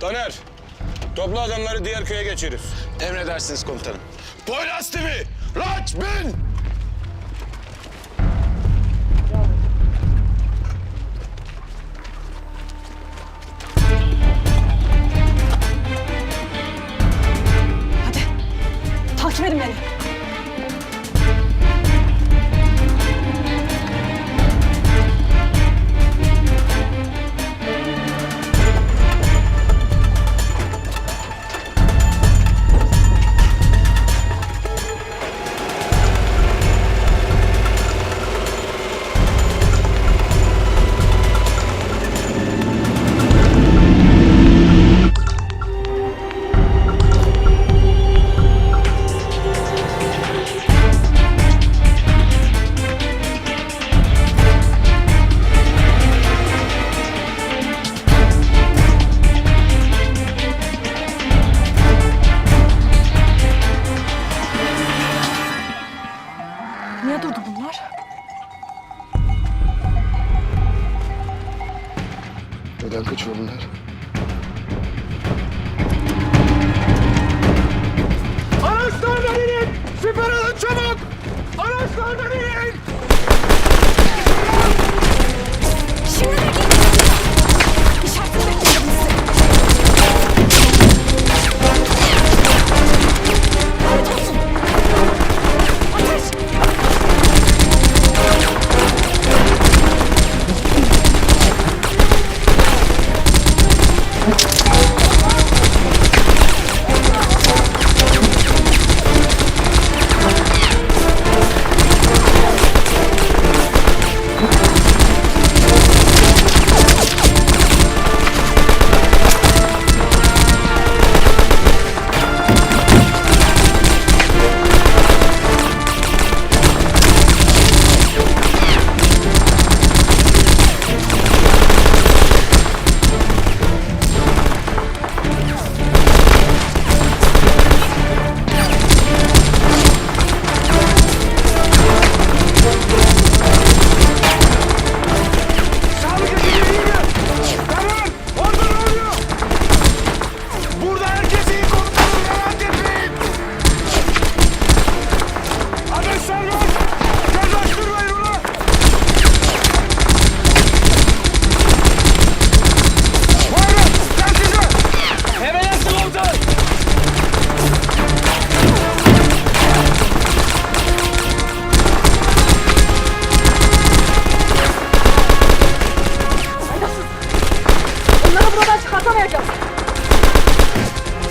Taner, topla adamları diğer köye geçiriz. Emredersiniz komutanım. Poyraz TV, Raç bin! Neden kaçıyor bunlar? Araçlardan inin! Siper alın çabuk! Araçlardan inin!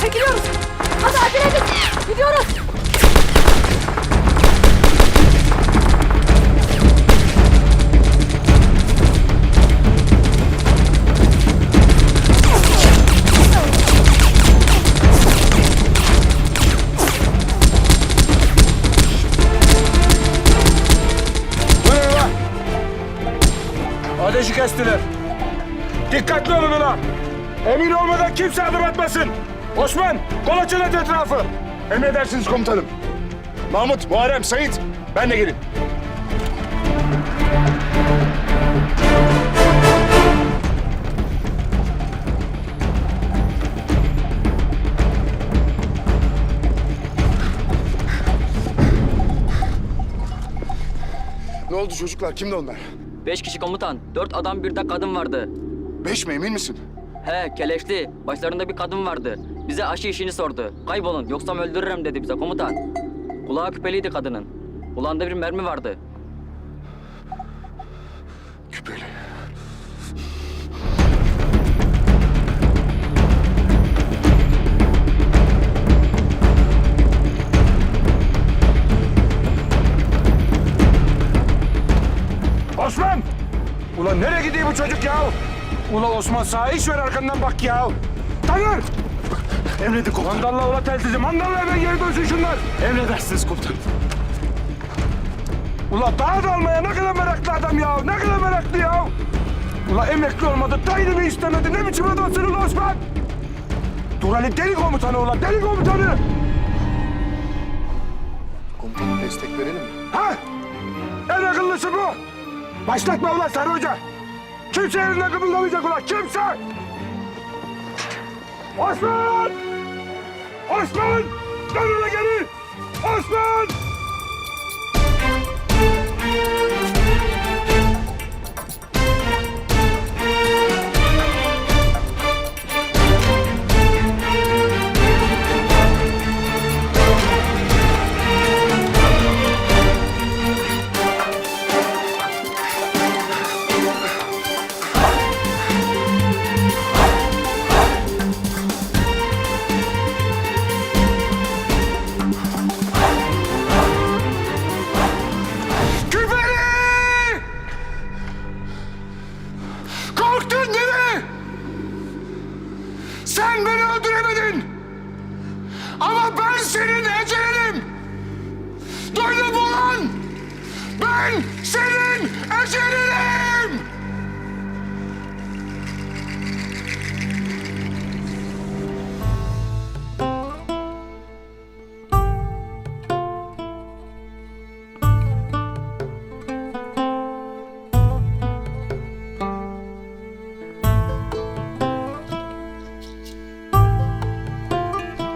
Çekiliyoruz. Hadi acele edin. Gidiyoruz. Ateşi kestiler. Dikkatli olun ulan! Emin olmadan kimse adım atmasın! Osman, kolaçın et etrafı! Emredersiniz komutanım. Mahmut, Muharrem, Sait. Ben de gelin. Ne oldu çocuklar? Kimdi onlar? Beş kişi komutan, dört adam bir de kadın vardı. Beş mi? Emin misin? He, keleşli. Başlarında bir kadın vardı. Bize aşı işini sordu. Kaybolun, yoksa öldürürüm dedi bize komutan. Kulağı küpeliydi kadının. Kulağında bir mermi vardı. Küpeli. Osman! Ulan nereye gidiyor bu çocuk ya? Ula Osman sağa iş ver arkandan bak ya. Tanır! Emredin komutanım. Mandalla ula telsizi. Mandalla hemen geri dönsün şunlar. Emredersiniz komutanım. Ula daha da almaya ne kadar meraklı adam ya. Ne kadar meraklı ya. Ula emekli olmadı. Dayını mı istemedi? Ne biçim adamsın ula Osman? Dur Ali deli komutanı ula. Deli komutanı. Komutanım destek verelim mi? Ha? En akıllısı bu. Başlatma ulan Sarı Hoca. Kimse yerinden kımıldamayacak ulan. Kimse. Osman! Osman! Dön ulan geri! Osman! Sen beni öldüremedin. Ama ben senin ecelinim. Duydun mu lan? Ben senin.